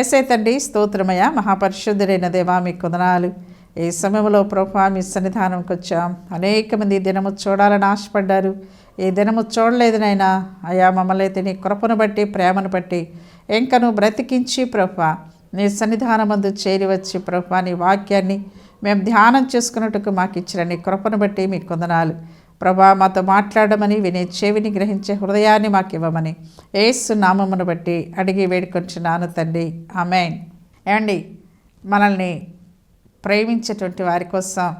ఏసై తండ్రి స్తోత్రమయ మహాపరిశుద్ధుడైన దేవా మీ కుదనాలు. ఈ సమయంలో ప్రభా మీ సన్నిధానంకి వచ్చాం. అనేక మంది దినము చూడాలని ఆశపడ్డారు. ఈ దినము చూడలేదునైనా అయా మమ్మల్ని అయితే నీ కృపను బట్టి ప్రేమను బట్టి ఇంకను బ్రతికించి ప్రభా నీ సన్నిధానమందు చేరి వచ్చి ప్రభా నీ వాక్యాన్ని మేము ధ్యానం చేసుకున్నట్టుకు మాకు ఇచ్చిన నీ కృపను బట్టి మీ కొందనాలు. ప్రభా మాతో మాట్లాడమని వినే చెవిని గ్రహించే హృదయాన్ని మాకు ఇవ్వమని ఏసు నామమును బట్టి అడిగి వేడుకొంచున్నాను తండ్రి. ఆమెన్. ఏమండి మనల్ని ప్రేమించేటువంటి వారి కోసం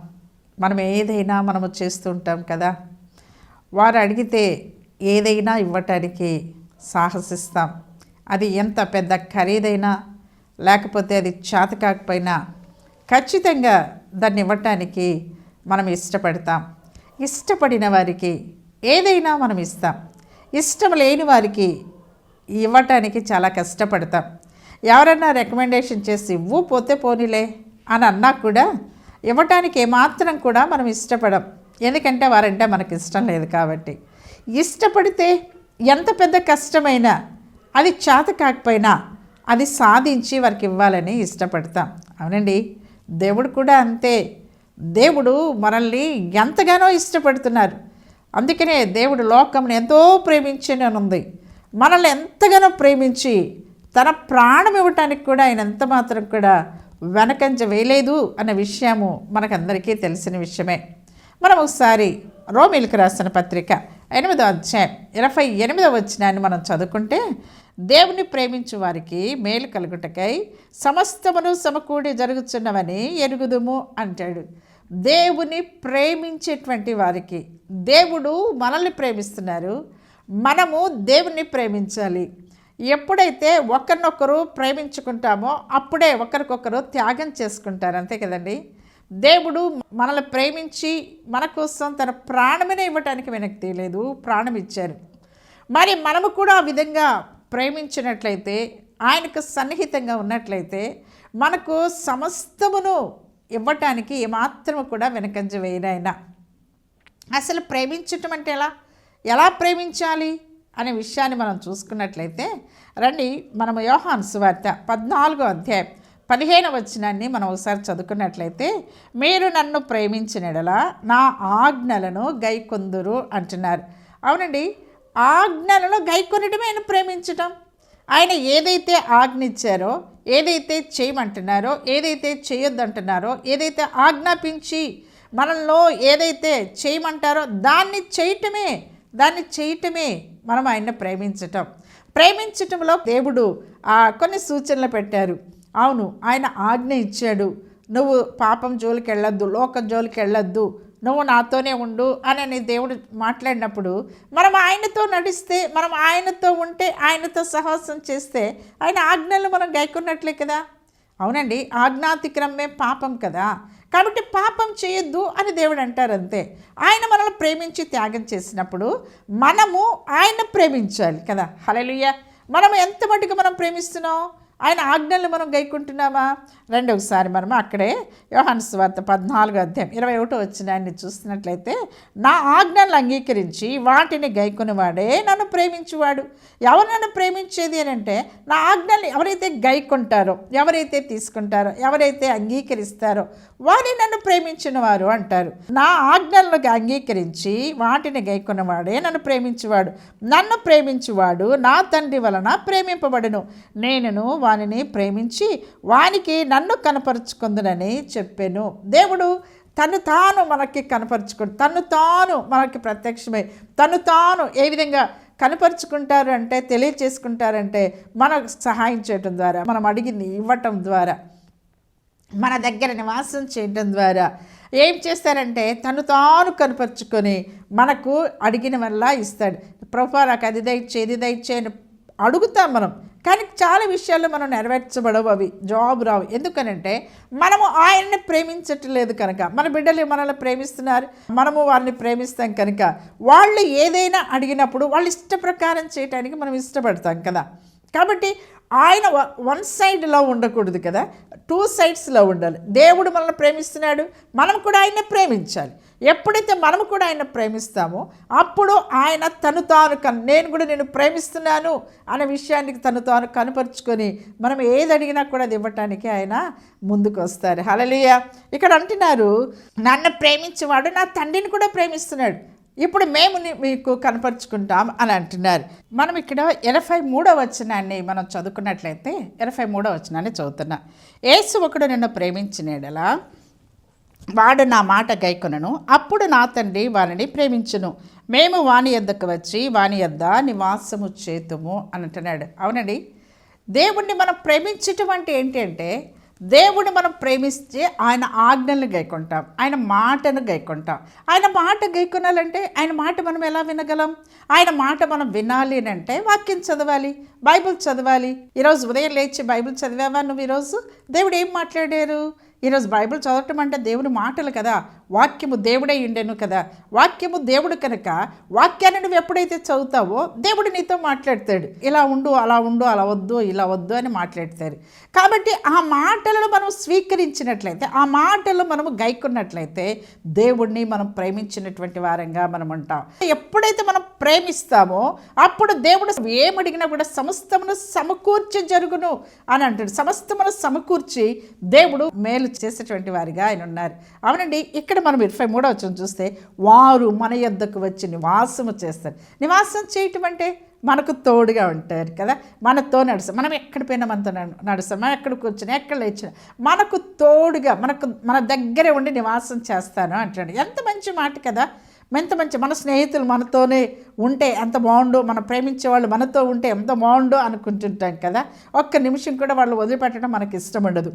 మనం ఏదైనా మనము చేస్తూ ఉంటాం కదా. వారు అడిగితే ఏదైనా ఇవ్వటానికి సాహసిస్తాం. అది ఎంత పెద్ద ఖరీదైనా లేకపోతే అది చేత కాకపోయినా ఖచ్చితంగా దాన్ని ఇవ్వటానికి మనం ఇష్టపడతాం. ఇష్టపడిన వారికి ఏదైనా మనం ఇస్తాం. ఇష్టం లేని వారికి ఇవ్వటానికి చాలా కష్టపడతాం. ఎవరన్నా రికమెండేషన్ చేసి ఇవ్వు పోతే పోనీలే అని అన్నా కూడా ఇవ్వటానికి ఏమాత్రం కూడా మనం ఇష్టపడం. ఎందుకంటే వారంటే మనకి ఇష్టం లేదు కాబట్టి. ఇష్టపడితే ఎంత పెద్ద కష్టమైనా అది చేత కాకపోయినా అది సాధించి వారికి ఇవ్వాలని ఇష్టపడతాం. అవునండి? దేవుడు కూడా అంతే. దేవుడు మనల్ని ఎంతగానో ఇష్టపడుతున్నారు. అందుకనే దేవుడు లోకంని ఎంతో ప్రేమించని ఉంది. మనల్ని ఎంతగానో ప్రేమించి తన ప్రాణం ఇవ్వటానికి కూడా ఆయన ఎంత మాత్రం కూడా వెనకంజ వేయలేదు అన్న విషయము మనకందరికీ తెలిసిన విషయమే. మనం ఒకసారి రోమిల్కి రాసిన పత్రిక ఎనిమిదో అధ్యాయం ఇరవై ఎనిమిదో వచ్చినాన్ని మనం చదువుకుంటే దేవుని ప్రేమించు వారికి మేలు కలుగుటకై సమస్తమును సమకూడి జరుగుతున్నవని ఎరుగుదుము అంటాడు. దేవుని ప్రేమించేటువంటి వారికి. దేవుడు మనల్ని ప్రేమిస్తున్నారు. మనము దేవుని ప్రేమించాలి. ఎప్పుడైతే ఒకరినొకరు ప్రేమించుకుంటామో అప్పుడే ఒకరికొకరు త్యాగం చేసుకుంటారు. అంతే కదండి? దేవుడు మనల్ని ప్రేమించి మన కోసం తన ప్రాణమనే ఇవ్వటానికి వెనక్కి తీయలేదు ప్రాణం ఇచ్చారు మరి మనము కూడా ఆ విధంగా ప్రేమించినట్లయితే ఆయనకు సన్నిహితంగా ఉన్నట్లయితే మనకు సమస్తమును ఇవ్వటానికి ఏమాత్రము కూడా వెనకంజ వేయనాయన అసలు ప్రేమించటం అంటే ఎలా? ఎలా ప్రేమించాలి అనే విషయాన్ని మనం చూసుకున్నట్లయితే రండి మనం యోహాన్ సువార్త పద్నాలుగో అధ్యాయం పదిహేను వచనాన్ని మనం ఒకసారి చదువుకున్నట్లయితే మీరు నన్ను ప్రేమించినడలా నా ఆజ్ఞలను గైకొందురు అంటున్నారు. అవునండి ఆజ్ఞలను గైకొనడమే ప్రేమించటం. ఆయన ఏదైతే ఆజ్ఞిచ్చారో ఏదైతే చేయమంటున్నారో ఏదైతే చేయొద్దంటున్నారో ఏదైతే ఆజ్ఞాపించి మనలో ఏదైతే చేయమంటారో దాన్ని చేయటమే దాన్ని చేయటమే మనం ఆయన్ని ప్రేమించటం. ప్రేమించటంలో దేవుడు కొన్ని సూచనలు పెట్టారు. అవును ఆయన ఆజ్ఞ ఇచ్చాడు. నువ్వు పాపం జోలికి వెళ్ళొద్దు లోకం జోలికి వెళ్ళొద్దు నువ్వు నాతోనే ఉండు అని దేవుడు మాట్లాడినప్పుడు మనం ఆయనతో నడిస్తే మనం ఆయనతో ఉంటే ఆయనతో సహవాసం చేస్తే ఆయన ఆజ్ఞలు మనం గైకున్నట్లే కదా? అవునండి ఆజ్ఞాతిక్రమే పాపం కదా? కాబట్టి పాపం చేయొద్దు అని దేవుడు అంటారు అంతే. ఆయన మనల్ని ప్రేమించి త్యాగం చేసినప్పుడు మనము ఆయన ప్రేమించాలి కదా? హలలుయ్య మనం ఎంత మటుకు మనం ప్రేమిస్తున్నాం? ఆయన ఆజ్ఞలు మనం గైకుంటున్నామా? రెండు ఒకసారి మనం అక్కడే యోహాను వార్త పద్నాలుగు అధ్యాయం ఇరవై ఒకటో వచ్చిన ఆయన్ని చూస్తున్నట్లయితే నా ఆజ్ఞలను అంగీకరించి వాటిని గైకొనివాడే నన్ను ప్రేమించువాడు. ఎవరు నన్ను ప్రేమించేది అని అంటే నా ఆజ్ఞలు ఎవరైతే గైకుంటారో ఎవరైతే తీసుకుంటారో ఎవరైతే అంగీకరిస్తారో వారిని నన్ను ప్రేమించిన వారు అంటారు. నా ఆజ్ఞలను అంగీకరించి వాటిని గైకున్నవాడే నన్ను ప్రేమించువాడు. నన్ను ప్రేమించువాడు నా తండ్రి వలన ప్రేమింపబడును. నేనును వానిని ప్రేమించి వానికి నన్ను కనపరుచుకుందునని చెప్పాను. దేవుడు తను తాను మనకి కనపరుచుకుంటు తను తాను మనకి ప్రత్యక్షమై తను తాను ఏ విధంగా కనపరుచుకుంటారు అంటే తెలియచేసుకుంటారంటే మనకు సహాయం చేయటం ద్వారా మనం అడిగింది ఇవ్వటం ద్వారా మన దగ్గర నివాసం చేయటం ద్వారా ఏం చేస్తారంటే తను తాను కనపరుచుకొని మనకు అడిగిన వల్ల ఇస్తాడు. ప్రభా నాకు అది దయచే ఇది దయచే అడుగుతాం మనం. కానీ చాలా విషయాల్లో మనం నెరవేర్చబడవు అవి జాబ్ రావు. ఎందుకనంటే మనము ఆయన్ని ప్రేమించట్లేదు కనుక మన బిడ్డలు మనల్ని ప్రేమిస్తున్నారు మనము వారిని ప్రేమిస్తాం కనుక వాళ్ళు ఏదైనా అడిగినప్పుడు వాళ్ళు ఇష్ట ప్రకారం చేయటానికి మనం ఇష్టపడతాం కదా. కాబట్టి ఆయన వన్ సైడ్లో ఉండకూడదు కదా. టూ సైడ్స్లో ఉండాలి. దేవుడు మనల్ని ప్రేమిస్తున్నాడు. మనం కూడా ఆయన్ని ప్రేమించాలి. ఎప్పుడైతే మనం కూడా ఆయన ప్రేమిస్తామో అప్పుడు ఆయన తను తాను కన్ నేను కూడా నేను ప్రేమిస్తున్నాను అనే విషయానికి తను తాను కనపరుచుకొని మనం ఏది అడిగినా కూడా అది ఇవ్వటానికి ఆయన ముందుకు వస్తారు. హలలియ ఇక్కడ అంటున్నారు నన్ను ప్రేమించేవాడు నా తండ్రిని కూడా ప్రేమిస్తున్నాడు. ఇప్పుడు మేము మీకు కనపరుచుకుంటాం అని అంటున్నారు. మనం ఇక్కడ ఇరవై మూడో వచనాన్ని మనం చదువుకున్నట్లయితే ఇరవై మూడో వచనాన్ని చదువుతున్నా. ఏసు ఒకడు నిన్ను ప్రేమించినేడలా వాడు నా మాట గైకొనను. అప్పుడు నా తండ్రి వారిని ప్రేమించును. మేము వాని యొద్దకు వచ్చి వాని యొద్ద నివాసము చేతుము అని అంటున్నాడు. అవునండి. దేవుణ్ణి మనం ప్రేమించటం అంటే ఏంటి అంటే దేవుడిని మనం ప్రేమిస్తే ఆయన ఆజ్ఞలను గైకొంటాం ఆయన మాటను గైకొంటాం. ఆయన మాట గైకొనాలంటే ఆయన మాట మనం ఎలా వినగలం? ఆయన మాట మనం వినాలి అని అంటే వాక్యం చదవాలి బైబిల్ చదవాలి. ఈరోజు ఉదయం లేచి బైబిల్ చదివావా నువ్వు ఈరోజు? దేవుడు ఏం మాట్లాడారు? ఈరోజు బైబిల్ చదవటం అంటే దేవుని మాటలు కదా. వాక్యము దేవుడే ఉండెను కదా. వాక్యము దేవుడు కనుక వాక్యాన్ని నువ్వు ఎప్పుడైతే చదువుతావో దేవుడు నీతో మాట్లాడతాడు. ఇలా ఉండు అలా ఉండు అలా వద్దు ఇలా వద్దు అని మాట్లాడతారు. కాబట్టి ఆ మాటలను మనం స్వీకరించినట్లయితే ఆ మాటలు మనము గైకున్నట్లయితే దేవుడిని మనం ప్రేమించినటువంటి వారంగా మనం ఉంటాం. ఎప్పుడైతే మనం ప్రేమిస్తామో అప్పుడు దేవుడు ఏమడిగినా కూడా సమస్తమును సమకూర్చి జరుగును అని అంటాడు. సమస్తమును సమకూర్చి దేవుడు మేలు చేసేటువంటి వారిగా ఆయన ఉన్నారు. అవునండి ఇక్కడ మనం ఇరవై మూడో వచ్చిన చూస్తే వారు మన యొద్దకు వచ్చి నివాసము చేస్తారు. నివాసం చేయటం అంటే మనకు తోడుగా ఉంటారు కదా? మనతో నడుస్తాం. మనం ఎక్కడ పోయినా మనతో నడుస్తాం. మనం ఎక్కడ కూర్చుని ఎక్కడ లేచిన మనకు తోడుగా మనకు మన దగ్గరే ఉండి నివాసం చేస్తాను అంటాడు. ఎంత మంచి మాట కదా? ఎంత మంచి మన స్నేహితులు మనతోనే ఉంటే ఎంత బాగుండు మనం ప్రేమించే వాళ్ళు మనతో ఉంటే ఎంత బాగుండు అనుకుంటుంటాం కదా? ఒక్క నిమిషం కూడా వాళ్ళు వదిలిపెట్టడం మనకి ఇష్టం ఉండదు.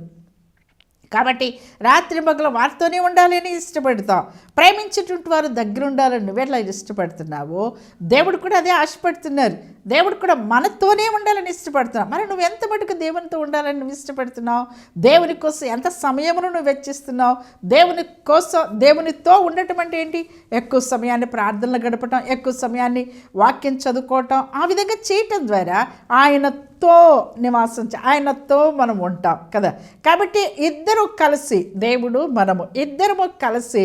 కాబట్టి రాత్రి మగలు వారితోనే ఉండాలని ఇష్టపడతాం. ప్రేమించేటువంటి వారు దగ్గర ఉండాలని నువ్వెట్లా ఇష్టపడుతున్నావో దేవుడు కూడా అదే ఆశపడుతున్నారు. దేవుడు కూడా మనతోనే ఉండాలని ఇష్టపడుతున్నావు. మరి నువ్వు ఎంత మటుకు దేవునితో ఉండాలని నువ్వు ఇష్టపడుతున్నావు? దేవుని కోసం ఎంత సమయమును నువ్వు వెచ్చిస్తున్నావు? దేవుని కోసం దేవునితో ఉండటం అంటే ఏంటి? ఎక్కువ సమయాన్ని ప్రార్థనలు గడపటం ఎక్కువ సమయాన్ని వాక్యం చదువుకోవటం ఆ విధంగా చేయటం ద్వారా ఆయనతో నివాసం ఆయనతో మనం ఉంటాం కదా. కాబట్టి ఇద్దరు కలిసి దేవుడు మనము ఇద్దరము కలిసి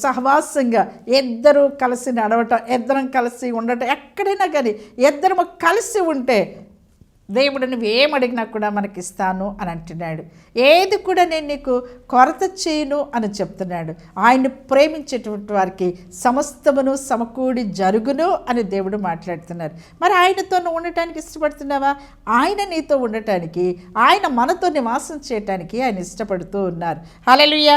సహవాసంగా ఇద్దరు కలిసి నడవటం ఇద్దరం కలిసి ఉండటం ఎక్కడైనా కానీ ఇద్దరము కలిసి ఉంటే దేవుడు నువ్వు ఏం అడిగినా కూడా మనకి ఇస్తాను అని అంటున్నాడు. ఏది కూడా నేను నీకు కొరత చేయను అని చెప్తున్నాడు. ఆయన్ని ప్రేమించేటువంటి వారికి సమస్తమును సమకూడి జరుగును అని దేవుడు మాట్లాడుతున్నారు. మరి ఆయనతో ఉండటానికి ఇష్టపడుతున్నావా? ఆయన నీతో ఉండటానికి ఆయన మనతో నివాసం చేయటానికి ఆయన ఇష్టపడుతూ ఉన్నారు. హల్లెలూయా!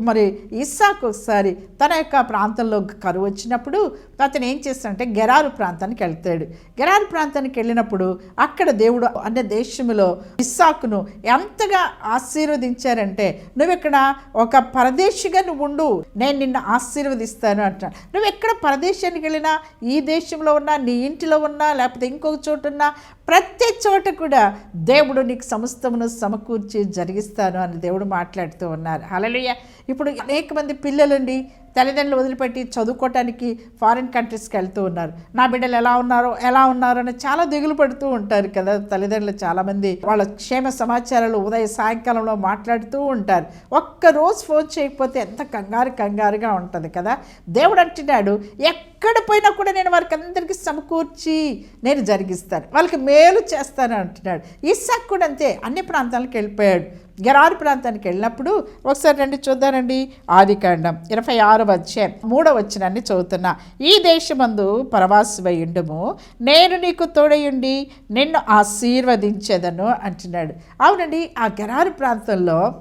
మరి ఇస్సాకు ఒకసారి తన యొక్క ప్రాంతంలో కరువు వచ్చినప్పుడు అతను ఏం చేస్తాడంటే గెరారు ప్రాంతానికి వెళ్తాడు. గెరారు ప్రాంతానికి వెళ్ళినప్పుడు అక్కడ దేవుడు అన్న దేశంలో ఇస్సాకును ఎంతగా ఆశీర్వదించారంటే నువ్వు ఇక్కడ ఒక పరదేశిగా నువ్వు ఉండు నేను నిన్ను ఆశీర్వదిస్తాను అంటాను నువ్వు ఎక్కడ పరదేశానికి వెళ్ళినా ఈ దేశంలో ఉన్నా నీ ఇంటిలో ఉన్నా లేకపోతే ఇంకొక చోట ఉన్నా ప్రతి చోట కూడా దేవుడు నీకు సమస్తమును సమకూర్చి జరిగిస్తాను అని దేవుడు మాట్లాడుతూ ఉన్నారు. హల్లెలూయా! ఇప్పుడు అనేక మంది పిల్లలండి తల్లిదండ్రులు వదిలిపెట్టి చదువుకోవటానికి ఫారిన్ కంట్రీస్కి వెళ్తూ ఉన్నారు. నా బిడ్డలు ఎలా ఉన్నారో ఎలా ఉన్నారో అని చాలా దిగులు పడుతూ ఉంటారు కదా తల్లిదండ్రులు చాలామంది. వాళ్ళ క్షేమ సమాచారాలు ఉదయం సాయంకాలంలో మాట్లాడుతూ ఉంటారు. ఒక్క రోజు ఫోన్ చేయకపోతే ఎంత కంగారు కంగారుగా ఉంటుంది కదా. దేవుడు అంటున్నాడు ఎక్కడ పోయినా కూడా నేను వారికి అందరికీ సమకూర్చి నేను జరిగిస్తాను. వాళ్ళకి మేలు చేస్తాను అంటున్నాడు. ఇస్సాక్ కూడా అంతే అన్ని ప్రాంతాలకు వెళ్ళిపోయాడు. గెరారు ప్రాంతానికి వెళ్ళినప్పుడు ఒకసారి రండి చూద్దానండి. ఆదికాండం ఇరవై ఆరు వచ్చే మూడో వచ్చినాన్ని చదువుతున్నా. ఈ దేశమందు పరవాసివై ఉండుము. నేను నీకు తోడయుండి నిన్ను ఆశీర్వదించేదను అంటున్నాడు. అవునండి ఆ గెరారు ప్రాంతంలో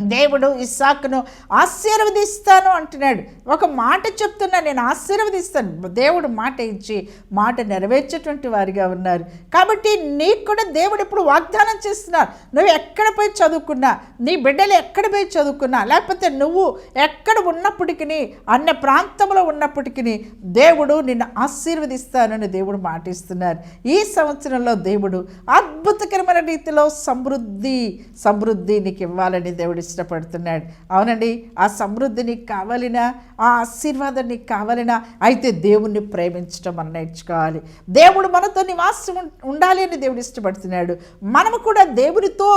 దేవుడు ఇస్సాకును ఆశీర్వదిస్తాను అంటున్నాడు. ఒక మాట చెప్తున్నా నేను ఆశీర్వదిస్తాను. దేవుడు మాట ఇచ్చి మాట నెరవేర్చేటువంటి వారిగా ఉన్నారు. కాబట్టి నీకు కూడా దేవుడు ఇప్పుడు వాగ్దానం చేస్తున్నారు. నువ్వు ఎక్కడ పోయి చదువుకున్నా నీ బిడ్డలు ఎక్కడ పోయి చదువుకున్నా లేకపోతే నువ్వు ఎక్కడ ఉన్నప్పటికీ అన్న ప్రాంతంలో ఉన్నప్పటికీ దేవుడు నిన్ను ఆశీర్వదిస్తానని దేవుడు మాటిస్తున్నారు. ఈ సంవత్సరంలో దేవుడు అద్భుతకరమైన రీతిలో సమృద్ధి సమృద్ధి నీకు ఇవ్వాలని దేవుడు ఇష్టపడుతున్నాడు. అవునండి ఆ సమృద్ధి నీకు కావాలినా ఆ ఆశీర్వాదం నీకు కావాలినా అయితే దేవుణ్ణి ప్రేమించడం మనం నేర్చుకోవాలి. దేవుడు మనతో నివాసం ఉండాలి అని దేవుడు ఇష్టపడుతున్నాడు. మనము కూడా దేవునితో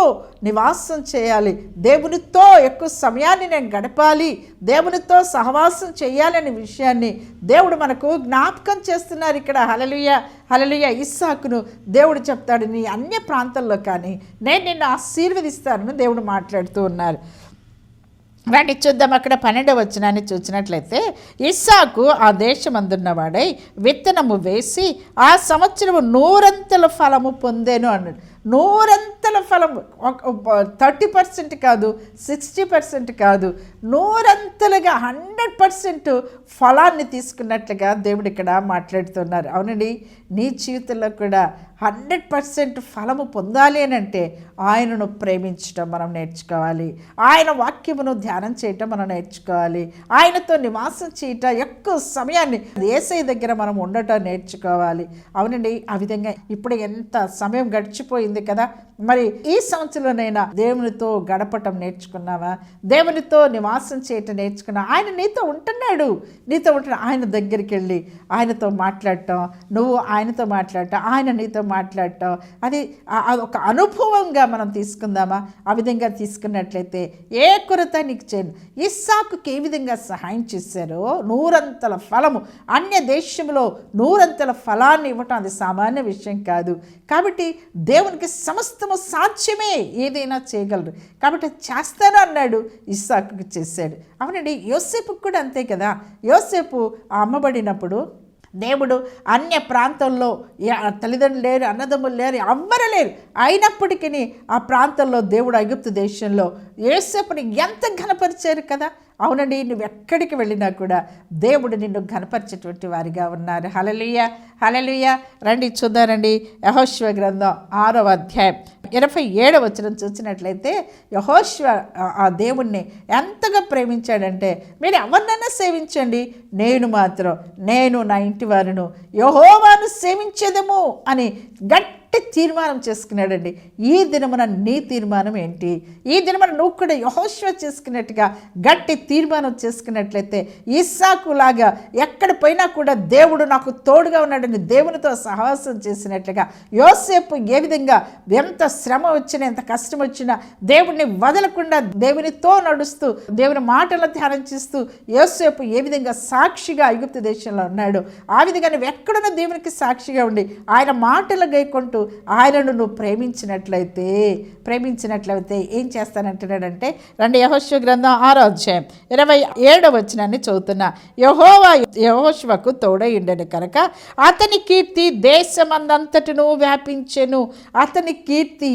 నివాసం చేయాలి. దేవునితో ఎక్కువ సమయాన్ని నేను గడపాలి. దేవునితో సహవాసం చేయాలనే విషయాన్ని దేవుడు మనకు జ్ఞాపకం చేస్తున్నారు ఇక్కడ. హలలుయ హలలుయ ఇస్సాకును దేవుడు చెప్తాడు నీ అన్య ప్రాంతాల్లో కానీ నేను నిన్ను ఆశీర్వదిస్తానని దేవుడు మాట్లాడుతూ ఉన్నారు. రండి చూద్దాం అక్కడ పన్నెండవ వచనాన్ని చూసినట్లయితే ఇస్సాకు ఆ దేశమందున్నవాడై విత్తనము వేసి ఆ సంవత్సరము నూరంతల ఫలము పొందేను అన్నాడు. నూరంతల ఫలం థర్టీ పర్సెంట్ కాదు సిక్స్టీ పర్సెంట్ కాదు నూరంతలుగా హండ్రెడ్ పర్సెంట్ ఫలాన్ని తీసుకున్నట్లుగా దేవుడు ఇక్కడ మాట్లాడుతున్నారు. అవునండి నీ జీవితంలో కూడా హండ్రెడ్ పర్సెంట్ ఫలము పొందాలి అని అంటే ఆయనను ప్రేమించడం మనం నేర్చుకోవాలి. ఆయన వాక్యమును ధ్యానం చేయటం మనం నేర్చుకోవాలి. ఆయనతో నివాసం చేయటం ఎక్కువ సమయాన్ని ఏసై దగ్గర మనం ఉండటం నేర్చుకోవాలి. అవునండి ఆ విధంగా ఇప్పుడు ఎంత సమయం గడిచిపోయింది కదా. మరి ఈ సంవత్సరంలోనైనా దేవునితో గడపటం నేర్చుకున్నావా? దేవునితో నివాసం చేయటం నేర్చుకున్నా? ఆయన నీతో ఉంటున్నాడు. నీతో ఉంటున్నాడు ఆయన దగ్గరికి వెళ్ళి ఆయనతో మాట్లాడటం నువ్వు ఆయనతో మాట్లాడటం ఆయన నీతో మాట్లాడటం అది ఒక అనుభవంగా మనం తీసుకుందామా? ఆ విధంగా తీసుకున్నట్లయితే ఏ కొరత నీకు చేయను. ఇస్సాకుకి ఏ విధంగా సహాయం చేశారో నూరంతల ఫలము. అన్య దేశంలో నూరంతల ఫలాన్ని ఇవ్వటం అది సామాన్య విషయం కాదు. కాబట్టి దేవునికి సమస్తము సాధ్యమే ఏదైనా చేయగలరు. కాబట్టి చేస్తాను అన్నాడు ఇస్సాకు చేశాడు. అవునండి యోసేపుకి కూడా అంతే కదా? యోసేపు అమ్మబడినప్పుడు దేవుడు అన్య ప్రాంతంలో ఏ- తల్లిదండ్రులు లేరు అన్నదమ్ములు లేరు ఎవ్వరు లేరు. అయినప్పటికీ ఆ ప్రాంతంలో దేవుడు ఐగుప్తు దేశంలో ఏసేపుని ఎంత ఘనపరిచారు కదా? అవునండి నువ్వు ఎక్కడికి వెళ్ళినా కూడా దేవుడు నిన్ను ఘనపరిచేటువంటి వారిగా ఉన్నారు. హలలుయ హలలుయ రండి చూద్దారండి యహోశ్వ గ్రంథం ఆరవ అధ్యాయం ఇరవై ఏడవ వచనం చూసినట్లయితే యహోశ్వ ఆ- దేవుణ్ణి ఎంతగా ప్రేమించాడంటే మీరు ఎవరినైనా సేవించండి. నేను మాత్రం నేను నా ఇంటి వారును యహోవాను సేవించేదము అని గట్టి తీర్మానం చేసుకున్నాడండి. ఈ దినమున నీ తీర్మానం ఏంటి? ఈ దినమున నువ్వు కూడా యహోశ్వ చేసుకున్నట్టుగా గట్టి తీర్మానం చేసుకున్నట్లయితే ఇస్సాకులాగా ఎక్కడ పోయినా కూడా దేవుడు నాకు తోడుగా ఉన్నాడని దేవునితో సహవాసం చేసినట్లుగా యోసేపు ఏ విధంగా ఎంత శ్రమ వచ్చినా ఎంత కష్టం వచ్చినా దేవుడిని వదలకుండా దేవునితో నడుస్తూ దేవుని మాటలు ధ్యానం చేస్తూ యోసేపు ఏ విధంగా సాక్షిగా ఐగుప్తు దేశంలో ఉన్నాడు ఆ విధంగా నువ్వు ఎక్కడున్న దేవునికి సాక్షిగా ఉండి ఆయన మాటలు గైకుంటూ ఆయనను నువ్వు ప్రేమించినట్లయితే ప్రేమించినట్లయితే ఏం చేస్తానంటున్నాడంటే రెండు యహోశ్వ గ్రంథం ఆరో అధ్యాయం ఇరవై ఏడవ వచనాన్ని చదువుతున్నా. యహోవా యహోశ్వకు తోడైండను కనుక అతని కీర్తి దేశమందంతటిను వ్యాపించెను. అతని కీర్తి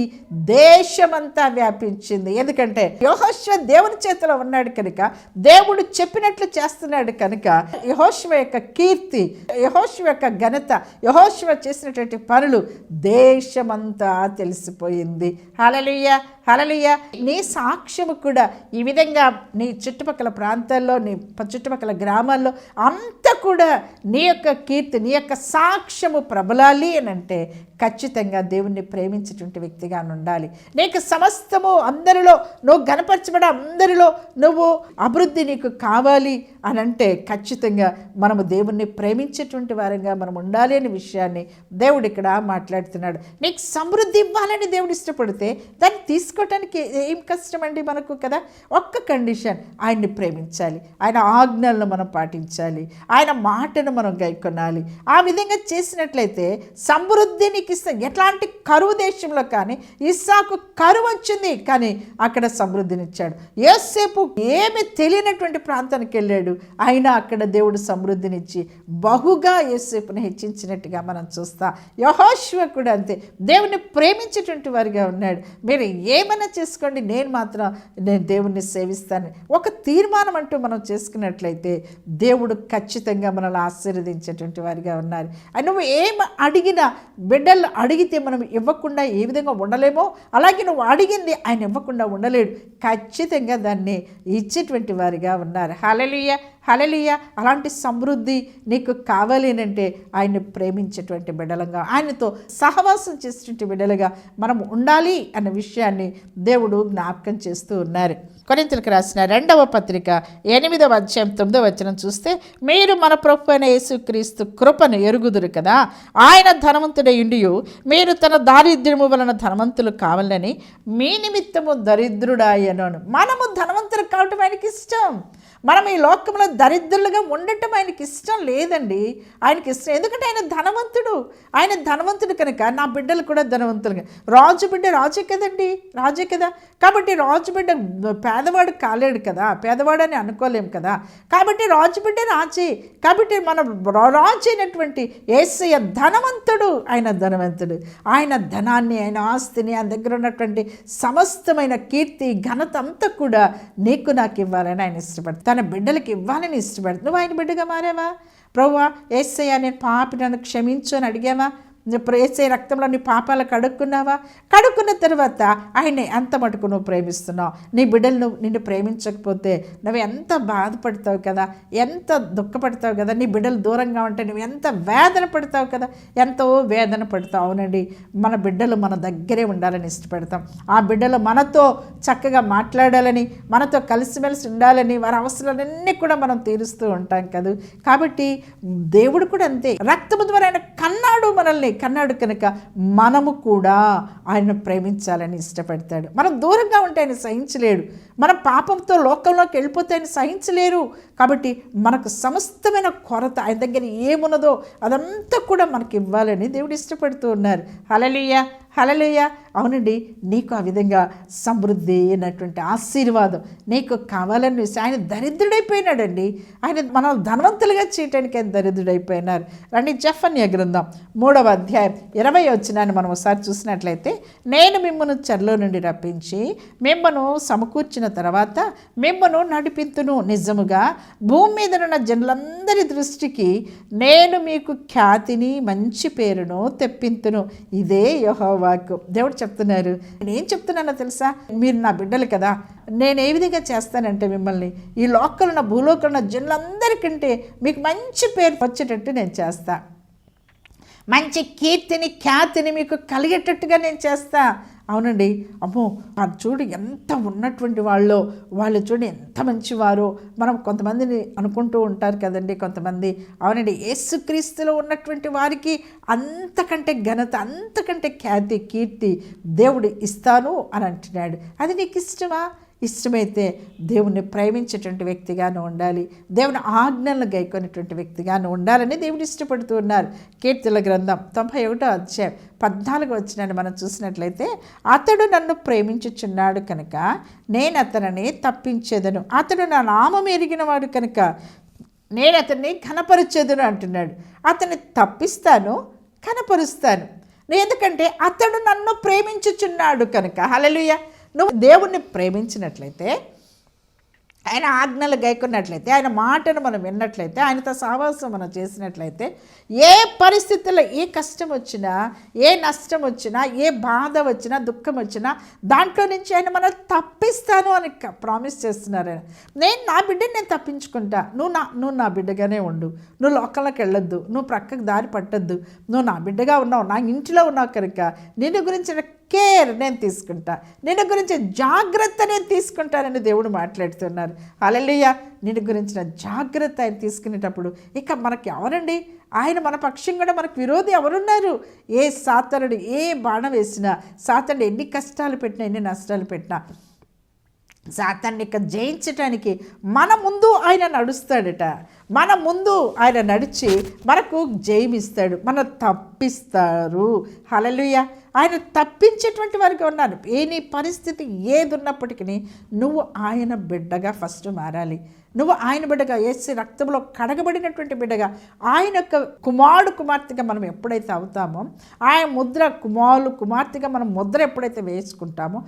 దేశమంతా వ్యాపించింది. ఎందుకంటే యహోశ్వ దేవుని చేతిలో ఉన్నాడు కనుక దేవుడు చెప్పినట్లు చేస్తున్నాడు కనుక యహోశ్వ యొక్క కీర్తి యహోశ్వ యొక్క ఘనత యహోశ్వ చేసినటువంటి పనులు దేశమంతా తెలిసిపోయింది. హలలుయ హలలుయ నీ సాక్ష్యము కూడా ఈ విధంగా నీ చుట్టుపక్కల ప్రాంతాల్లో నీ ప- చుట్టుపక్కల గ్రామాల్లో అంతా కూడా నీ యొక్క కీర్తి నీ యొక్క సాక్ష్యము ప్రబలాలి అని అంటే ఖచ్చితంగా దేవుణ్ణి ప్రేమించేటువంటి వ్యక్తిగా ఉండాలి. నీకు సమస్తము అందరిలో నువ్వు గనపరచబడ అందరిలో నువ్వు అభివృద్ధి నీకు కావాలి అని అంటే ఖచ్చితంగా మనము దేవుణ్ణి ప్రేమించేటువంటి వారంగా మనం ఉండాలి అనే విషయాన్ని దేవుడు ఇక్కడ మాట్లాడుతున్నాడు. నీకు సమృద్ధి ఇవ్వాలని దేవుడు ఇష్టపడితే దాన్ని తీసుకోవటానికి ఏం కష్టమండి మనకు కదా? ఒక్క కండిషన్ ఆయన్ని ప్రేమించాలి. ఆయన ఆజ్ఞలను మనం పాటించాలి. ఆయన మాటను మనం గైకొనాలి. ఆ విధంగా చేసినట్లయితే సమృద్ధి నీకు ఇస్తాం. ఎట్లాంటి కరువు దేశంలో కానీ ఇస్సాకు కరువు వచ్చింది కానీ అక్కడ సమృద్ధినిచ్చాడు. ఏసేపు ఏమి తెలియనటువంటి ప్రాంతానికి వెళ్ళాడు? అయినా అక్కడ దేవుడు సమృద్ధినిచ్చి బహుగా యోసేపుని హెచ్చించినట్టుగా మనం చూస్తాం. యహోశివ కూడా అంతే. దేవుని ప్రేమించేటువంటి వారిగా ఉన్నాడు. మీరు ఏమైనా చేసుకోండి నేను మాత్రం నేను దేవుణ్ణి సేవిస్తాను. ఒక తీర్మానం అంటూ మనం చేసుకున్నట్లయితే దేవుడు ఖచ్చితంగా మనల్ని ఆశీర్వదించేటువంటి వారిగా ఉన్నారు. అని నువ్వు ఏం అడిగినా బిడ్డలు అడిగితే మనం ఇవ్వకుండా ఏ విధంగా ఉండలేమో అలాగే నువ్వు అడిగింది ఆయన ఇవ్వకుండా ఉండలేడు. ఖచ్చితంగా దాన్ని ఇచ్చేటువంటి వారిగా ఉన్నారు. హలలుయ హలలియ అలాంటి సమృద్ధి నీకు కావాలి అంటే ఆయన్ని ప్రేమించేటువంటి బిడ్డలుగా ఆయనతో సహవాసం చేసేటువంటి బిడ్డలుగా మనం ఉండాలి అన్న విషయాన్ని దేవుడు జ్ఞాపకం చేస్తూ ఉన్నారు. కొరింతలకు రాసిన రెండవ పత్రిక ఎనిమిదవ అధ్యాయం తొమ్మిదవ వచనం చూస్తే మీరు మన ప్రభు అయిన యేసుక్రీస్తు కృపను ఎరుగుదురు కదా. ఆయన ధనవంతుడ ఇండియు మీరు తన దారిద్ర్యము వలన ధనవంతులు కావాలని మీ నిమిత్తము దరిద్రుడాయను మనము ధనవంతులు కావటం ఆయనకి ఇష్టం. మనం ఈ లోకంలో దరిద్రులుగా ఉండటం ఆయనకి ఇష్టం లేదండి. ఆయనకి ఇష్టం ఎందుకంటే ఆయన ధనవంతుడు. ఆయన ధనవంతుడు కనుక నా బిడ్డలు కూడా ధనవంతులుగా. రాజు బిడ్డ రాజే కదండి. రాజే కదా. కాబట్టి రాజు బిడ్డ పేదవాడు కాలేడు కదా. పేదవాడు అని అనుకోలేం కదా. కాబట్టి రాజు బిడ్డ రాజే. కాబట్టి మన రాజు అయినటువంటి ఏసయ్య ధనవంతుడు. ఆయన ధనవంతుడు. ఆయన ధనాన్ని ఆయన ఆస్తిని ఆయన దగ్గర ఉన్నటువంటి సమస్తమైన కీర్తి ఘనత అంతా కూడా నీకు నాకు ఇవ్వాలని ఆయన ఇష్టపడతాను తన బిడ్డలకు ఇవ్వాలని ఇష్టపడుతుంది నువ్వు ఆయన బిడ్డగా మారావా? ప్రభువా ఏసయ్య నేను పాపి నన్ను క్షమించు అని అడిగావా? ప్రేసే రక్తంలో నీ పాపాలు కడుక్కున్నావా? కడుక్కున్న తర్వాత ఆయన్ని ఎంత మటుకు నువ్వు ప్రేమిస్తున్నావు. నీ బిడ్డలు నువ్వు నిన్ను ప్రేమించకపోతే నువ్వు ఎంత బాధపడతావు కదా? ఎంత దుఃఖపడతావు కదా? నీ బిడ్డలు దూరంగా ఉంటే నువ్వు ఎంత వేదన పడతావు కదా? ఎంతో వేదన పడతావు. అవునండి మన బిడ్డలు మన దగ్గరే ఉండాలని ఇష్టపడతాం. ఆ బిడ్డలు మనతో చక్కగా మాట్లాడాలని మనతో కలిసిమెలిసి ఉండాలని వారి అవసరాలన్నీ కూడా మనం తీరుస్తూ ఉంటాం కదా. కాబట్టి దేవుడు కూడా అంతే. రక్తము ద్వారా ఆయన కన్నాడు మనల్ని. కన్నాడు కనుక మనము కూడా ఆయనను ప్రేమించాలని ఇష్టపడతాడు. మనం దూరంగా ఉంటే ఆయన సహించలేడు. మన పాపంతో లోకంలోకి వెళ్ళిపోతే ఆయన సహించలేరు. కాబట్టి మనకు సమస్తమైన కొరత ఆయన దగ్గర ఏమున్నదో అదంతా కూడా మనకి ఇవ్వాలని దేవుడు ఇష్టపడుతూ ఉన్నారు. హలలియ హలలియ అవునండి నీకు ఆ విధంగా సమృద్ధి అయినటువంటి ఆశీర్వాదం నీకు కావాలని ఆయన దరిద్రుడైపోయినాడండి. ఆయన మనం ధనవంతులుగా చేయటానికి ఆయన దరిద్రుడైపోయినారు. రండి జఫన్య గ్రంథం మూడవ అధ్యాయం ఇరవై వచ్చినాన్ని మనం ఒకసారి చూసినట్లయితే నేను మిమ్మల్ని చెరలో నుండి రప్పించి మిమ్మను సమకూర్చిన తర్వాత మిమ్మను నడిపింతును నిజముగా. భూమి మీద ఉన్న జనులందరి దృష్టికి నేను మీకు ఖ్యాతిని మంచి పేరును తెప్పింతును. ఇదే యహోవాకు. దేవుడు చెప్తున్నారు. నేనేం చెప్తున్నానో తెలుసా? మీరు నా బిడ్డలు కదా. నేను ఏ విధంగా చేస్తానంటే మిమ్మల్ని? ఈ లోకల్ ఉన్న భూలోకల్ ఉన్న జనులందరికంటే మీకు మంచి పేరు వచ్చేటట్టు నేను చేస్తా. మంచి కీర్తిని ఖ్యాతిని మీకు కలిగేటట్టుగా నేను చేస్తాను అవునండి. అమ్మో ఆ చూడు ఎంత ఉన్నటువంటి వాళ్ళు వాళ్ళు చూడు ఎంత మంచివారో. మనం కొంతమందిని అనుకుంటూ ఉంటారు కదండి కొంతమంది. అవునండి యేసుక్రీస్తులో ఉన్నటువంటి వారికి అంతకంటే ఘనత అంతకంటే ఖ్యాతి కీర్తి దేవుడు ఇస్తాను అని అంటున్నాడు. అది నీకు ఇష్టమా ఇష్టమైతే దేవుణ్ణి ప్రేమించేటువంటి వ్యక్తిగాను ఉండాలి. దేవుని ఆజ్ఞలను గైకొనేటువంటి వ్యక్తిగాను ఉండాలని దేవుడు ఇష్టపడుతూ ఉన్నారు. కీర్తుల గ్రంథం తొంభై ఒకటో అధ్యాయం పద్నాలుగు వచ్చినాన్ని మనం చూసినట్లయితే అతడు నన్ను ప్రేమించుచున్నాడు కనుక నేను అతనిని తప్పించేదను. అతడు నా నామం ఎరిగిన వాడు కనుక నేను అతన్ని కనపరిచేదను అంటున్నాడు. అతన్ని తప్పిస్తాను కనపరుస్తాను ఎందుకంటే అతడు నన్ను ప్రేమించుచున్నాడు కనుక. హలలుయ నువ్వు దేవుణ్ణి ప్రేమించినట్లయితే ఆయన ఆజ్ఞలు గైకున్నట్లయితే ఆయన మాటను మనం విన్నట్లయితే ఆయనతో సహవాసం మనం చేసినట్లయితే ఏ పరిస్థితుల్లో ఏ కష్టం వచ్చినా ఏ నష్టం వచ్చినా ఏ బాధ వచ్చినా దుఃఖం వచ్చినా దాంట్లో నుంచి ఆయన మనం తప్పిస్తాను అని ప్రామిస్ చేస్తున్నారు ఆయన. నేను నా బిడ్డని నేను తప్పించుకుంటా. నువ్వు నా నువ్వు నా బిడ్డగానే ఉండు. నువ్వు లోకంలోకి వెళ్ళొద్దు. నువ్వు ప్రక్కకు దారి పట్టద్దు. నువ్వు నా బిడ్డగా ఉన్నావు. నా ఇంటిలో ఉన్నావు కనుక నిన్ను గురించిన కేర్ నేను తీసుకుంటా. నిన్ను గురించి జాగ్రత్త నేను తీసుకుంటానని దేవుడు మాట్లాడుతున్నారు. అలలియ నిన్ను గురించిన జాగ్రత్త ఆయన తీసుకునేటప్పుడు ఇక మనకి ఎవరండి? ఆయన మన పక్షం కూడా మనకు విరోధి ఎవరున్నారు? ఏ సాతనుడు ఏ బాణం వేసినా సాతనుడు ఎన్ని కష్టాలు పెట్టినా ఎన్ని నష్టాలు పెట్టినా సాతాన్ని ఇక జయించటానికి మన ముందు ఆయన నడుస్తాడట. మన ముందు ఆయన నడిచి మనకు జయమిస్తాడు మన తప్పిస్తారు. హలలుయ ఆయన తప్పించేటువంటి వారికి ఉన్నారు ఏ నీ పరిస్థితి ఏది ఉన్నప్పటికీ నువ్వు ఆయన బిడ్డగా ఫస్ట్ మారాలి. నువ్వు ఆయన బిడ్డగా వేసి రక్తంలో కడగబడినటువంటి బిడ్డగా ఆయన యొక్క కుమారుడు కుమార్తెగా మనం ఎప్పుడైతే అవుతామో ఆయన ముద్ర కుమారులు కుమార్తెగా మనం ముద్ర ఎప్పుడైతే వేసుకుంటామో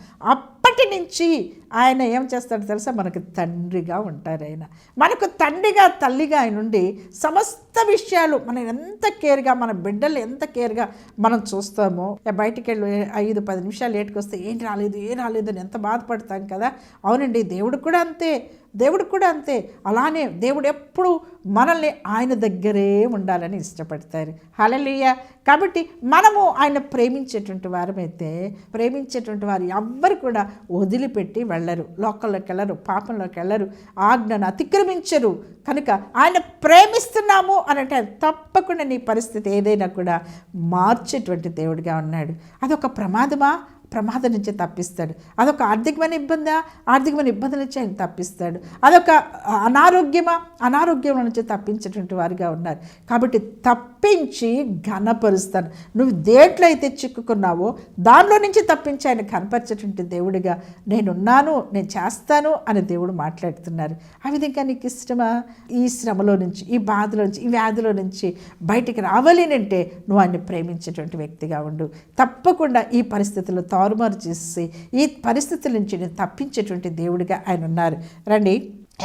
మొదటి నుంచి ఆయన ఏం చేస్తాడో తెలుసా? మనకు తండ్రిగా ఉంటారు ఆయన. మనకు తండ్రిగా తల్లిగా ఆయన ఉండి సమస్త విషయాలు మనం ఎంత కేర్గా మన బిడ్డలు ఎంత కేర్గా మనం చూస్తామో బయటికి వెళ్ళి ఐదు పది నిమిషాలు లేట్కి వస్తే ఏం రాలేదు ఏం రాలేదు అని ఎంత బాధపడతాం కదా? అవునండి దేవుడు కూడా అంతే. దేవుడు కూడా అంతే. అలానే దేవుడు ఎప్పుడు మనల్ని ఆయన దగ్గరే ఉండాలని ఇష్టపడతారు. హలలియ కాబట్టి మనము ఆయన ప్రేమించేటువంటి వారమైతే ప్రేమించేటువంటి వారు ఎవ్వరు కూడా వదిలిపెట్టి వెళ్ళరు. లోకల్లోకి వెళ్ళరు పాపంలోకి వెళ్ళరు ఆజ్ఞను అతిక్రమించరు. కనుక ఆయన ప్రేమిస్తున్నాము అని అంటే తప్పకుండా నీ పరిస్థితి ఏదైనా కూడా మార్చేటువంటి దేవుడిగా ఉన్నాడు. అదొక ప్రమాదమా? ప్రమాదం నుంచి తప్పిస్తాడు. అదొక ఆర్థికమైన ఇబ్బందా? ఆర్థికమైన ఇబ్బంది నుంచి ఆయన తప్పిస్తాడు. అదొక అనారోగ్యమా? అనారోగ్యం నుంచి తప్పించేటువంటి వారిగా ఉన్నారు. కాబట్టి తప్పించి ఘనపరుస్తాను నువ్వు దేంట్లో అయితే చిక్కుకున్నావో దానిలో నుంచి తప్పించి ఆయన కనపరిచేటువంటి దేవుడిగా నేనున్నాను నేను చేస్తాను అని దేవుడు మాట్లాడుతున్నారు. ఆ విధంగా నీకు ఇష్టమా? ఈ శ్రమలో నుంచి ఈ బాధలో నుంచి ఈ వ్యాధిలో నుంచి బయటికి రావాలేనంటే నువ్వు ఆయన్ని ప్రేమించేటువంటి వ్యక్తిగా ఉండు. తప్పకుండా ఈ పరిస్థితుల్లో తారుమారు చేసి ఈ పరిస్థితుల నుంచి నేను తప్పించేటువంటి దేవుడిగా ఆయన ఉన్నారు. రండి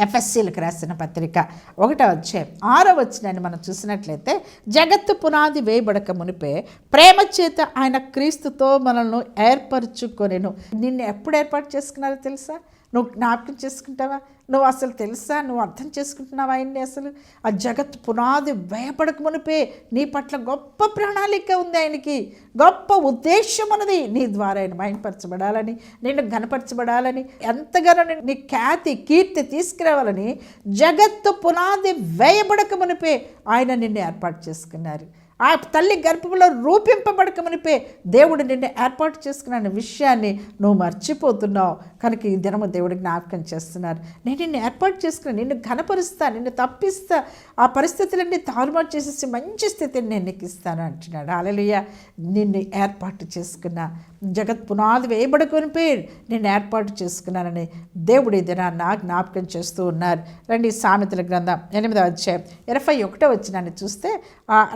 ఎఫ్ఎస్సీలకు రాసిన పత్రిక ఒకటో వచ్చే ఆరో వచ్చినాన్ని మనం చూసినట్లయితే జగత్తు పునాది వేయబడక మునిపే ప్రేమ చేత ఆయన క్రీస్తుతో మనల్ని ఏర్పరచుకొనెను. నిన్ను ఎప్పుడు ఏర్పాటు చేసుకున్నారో తెలుసా? నువ్వు జ్ఞాపకం చేసుకుంటావా? నువ్వు అసలు తెలుసా? నువ్వు అర్థం చేసుకుంటున్నావు ఆయన్ని అసలు? ఆ జగత్ పునాది వేయపడక మునిపే నీ పట్ల గొప్ప ప్రణాళిక ఉంది ఆయనకి. గొప్ప ఉద్దేశం ఉన్నది నీ ద్వారా ఆయన మైంపరచబడాలని నిన్ను గనపరచబడాలని ఎంతగానో నీ- నీ ఖ్యాతి కీర్తి తీసుకురావాలని జగత్తు పునాది వేయబడక మునిపే ఆయన నిన్ను ఏర్పాటు చేసుకున్నారు. ఆ తల్లి గర్భంలో రూపింపబడకమనిపే దేవుడు నిన్ను ఏర్పాటు చేసుకున్న విషయాన్ని నువ్వు మర్చిపోతున్నావు. కనుక ఈ దినము దేవుడు జ్ఞాపకం చేస్తున్నారు. నేను నిన్ను ఏర్పాటు చేసుకుని నిన్ను ఘనపరుస్తా నిన్ను తప్పిస్తా ఆ పరిస్థితులన్నీ తారుమారు చేసేసి మంచి స్థితిని నేను నీకు ఇస్తాను అంటున్నాడు. అలలియ నిన్ను ఏర్పాటు చేసుకున్న జగత్ పునాది వేయబడుకునిపే నేను ఏర్పాటు చేసుకున్నానని దేవుడు ఈ దినాన్ని జ్ఞాపకం చేస్తూ ఉన్నారు. రండి సామెతల గ్రంథం ఎనిమిదవ అధ్యాయం ఇరవై ఒకటో వచ్చినాన్ని చూస్తే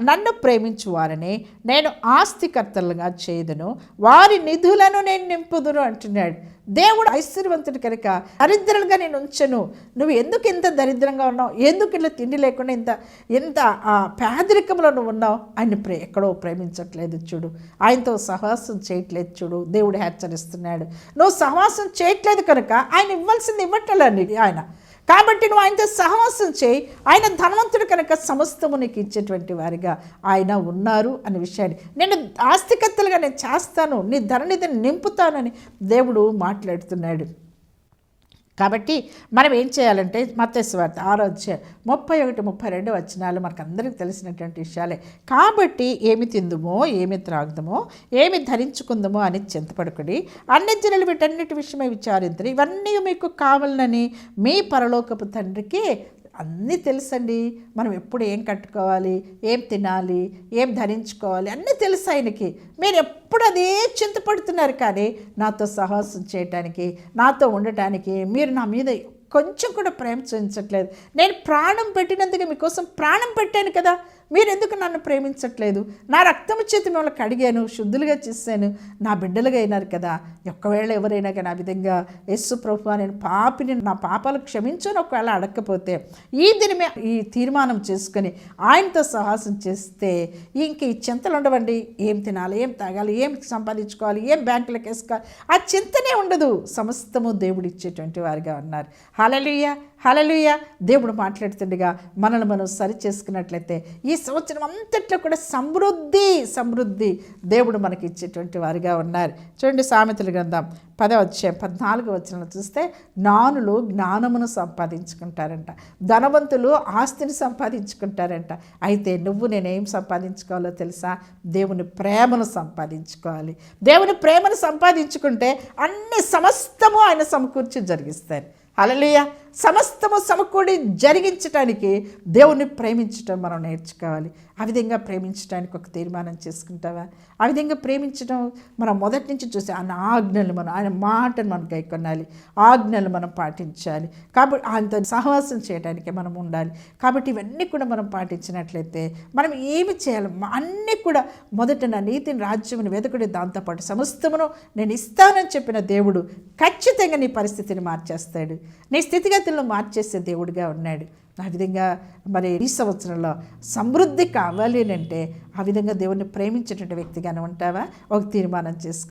నన్ను ప్రే ప్రేమించు వారిని నేను ఆస్తికర్తలుగా చేయదును వారి నిధులను నేను నింపుదును అంటున్నాడు. దేవుడు ఐశ్వర్యవంతుడు కనుక దరిద్రులుగా నేను ఉంచను. నువ్వు ఎందుకు ఇంత దరిద్రంగా ఉన్నావు? ఎందుకు ఇట్లా తిండి లేకుండా ఇంత ఎంత ఆ, పేదరికంలో నువ్వు ఉన్నావు? ఆయన ప్రే ఎక్కడో ప్రేమించట్లేదు చూడు. ఆయనతో సహవాసం చేయట్లేదు చూడు. దేవుడు హెచ్చరిస్తున్నాడు. నువ్వు సహవాసం చేయట్లేదు కనుక ఆయన ఇవ్వాల్సింది ఇవ్వట్లేదు ఆయన. కాబట్టి నువ్వు ఆయనతో సహవాసం చేయి. ఆయన ధనవంతుడు కనుక సమస్తము నీకు ఇచ్చేటువంటి వారిగా ఆయన ఉన్నారు అనే విషయాన్ని. నేను ఆస్తికత్తలుగా నేను చేస్తాను నీ ధననిధిని నింపుతానని దేవుడు మాట్లాడుతున్నాడు. కాబట్టి మనం ఏం చేయాలంటే మత్స్యవార్త ఆరోగ్య ముప్పై ఒకటి ముప్పై రెండు వచనాలు మనకు అందరికీ తెలిసినటువంటి విషయాలే. కాబట్టి ఏమి తిందుమో ఏమి త్రాగుదమో ఏమి ధరించుకుందామో అని చింతపడుకుని అన్ని జనులు వీటన్నిటి విషయమై విచారించరు ఇవన్నీ మీకు కావాలనని మీ పరలోకపు తండ్రికి అన్నీ తెలుసండి. మనం ఎప్పుడు ఏం కట్టుకోవాలి ఏం తినాలి ఏం ధరించుకోవాలి అన్నీ తెలుసు ఆయనకి. మీరు ఎప్పుడు అదే చింతపడుతున్నారు కానీ నాతో సహవాసం చేయటానికి నాతో ఉండటానికి మీరు నా మీద కొంచెం కూడా ప్రేమ చూపించట్లేదు. నేను ప్రాణం పెట్టినందుకు మీకోసం ప్రాణం పెట్టాను కదా. మీరు ఎందుకు నన్ను ప్రేమించట్లేదు? నా రక్తము చేతి మిమ్మల్ని కడిగాను శుద్ధులుగా చేశాను. నా బిడ్డలుగా అయినారు కదా. ఒకవేళ ఎవరైనా కానీ ఆ విధంగా యస్సు ప్రభు నేను పాపిని నా పాపాలు క్షమించను ఒకవేళ అడగకపోతే ఈ దినమే ఈ తీర్మానం చేసుకొని ఆయనతో సాహసం చేస్తే ఇంక ఈ చింతలు ఉండవండి. ఏం తినాలి ఏం తాగాలి ఏం సంపాదించుకోవాలి ఏం బ్యాంకులకు వేసుకోవాలి ఆ చింతనే ఉండదు. సమస్తము దేవుడిచ్చేటువంటి వారిగా ఉన్నారు. హలలుయ హలలుయ దేవుడు మాట్లాడుతుండగా మనల్ని మనం సరి చేసుకున్నట్లయితే ఈ సంవత్సరం అంతట్లో కూడా సమృద్ధి సమృద్ధి దేవుడు మనకి ఇచ్చేటువంటి వారిగా ఉన్నారు. చూడండి సామెతలు గ్రంథం పదవచ్చే పద్నాలుగు వచ్చిన చూస్తే జ్ఞానులు జ్ఞానమును సంపాదించుకుంటారంట ధనవంతులు ఆస్తిని సంపాదించుకుంటారంట. అయితే నువ్వు నేనేం సంపాదించుకోవాలో తెలుసా? దేవుని ప్రేమను సంపాదించుకోవాలి. దేవుని ప్రేమను సంపాదించుకుంటే అన్ని సమస్తము ఆయన సమకూర్చి జరిగిస్తారు. అలలియ సమస్తము సమకూడి జరిగించటానికి దేవుణ్ణి ప్రేమించటం మనం నేర్చుకోవాలి. ఆ విధంగా ప్రేమించడానికి ఒక తీర్మానం చేసుకుంటావా? ఆ విధంగా ప్రేమించడం మనం మొదటి నుంచి చూసి ఆయన ఆజ్ఞలు మనం ఆయన మాటను మనం గైకొనాలి ఆజ్ఞలు మనం పాటించాలి. కాబట్టి ఆయనతో సహవాసం చేయడానికి మనం ఉండాలి. కాబట్టి ఇవన్నీ కూడా మనం పాటించినట్లయితే మనం ఏమి చేయాలి? అన్నీ కూడా మొదట నా నీతిని రాజ్యమును వెతకుడి దాంతోపాటు సమస్తమును నేను ఇస్తానని చెప్పిన దేవుడు ఖచ్చితంగా నీ పరిస్థితిని మార్చేస్తాడు. నీ పరిస్థితులను మార్చేసే దేవుడిగా ఉన్నాడు. ఆ విధంగా మరి ఈ సంవత్సరంలో సమృద్ధి కావాలి అంటే ఆ విధంగా దేవుడిని ప్రేమించేటువంటి వ్యక్తిగానే ఉంటావా? ఒక తీర్మానం చేసుకో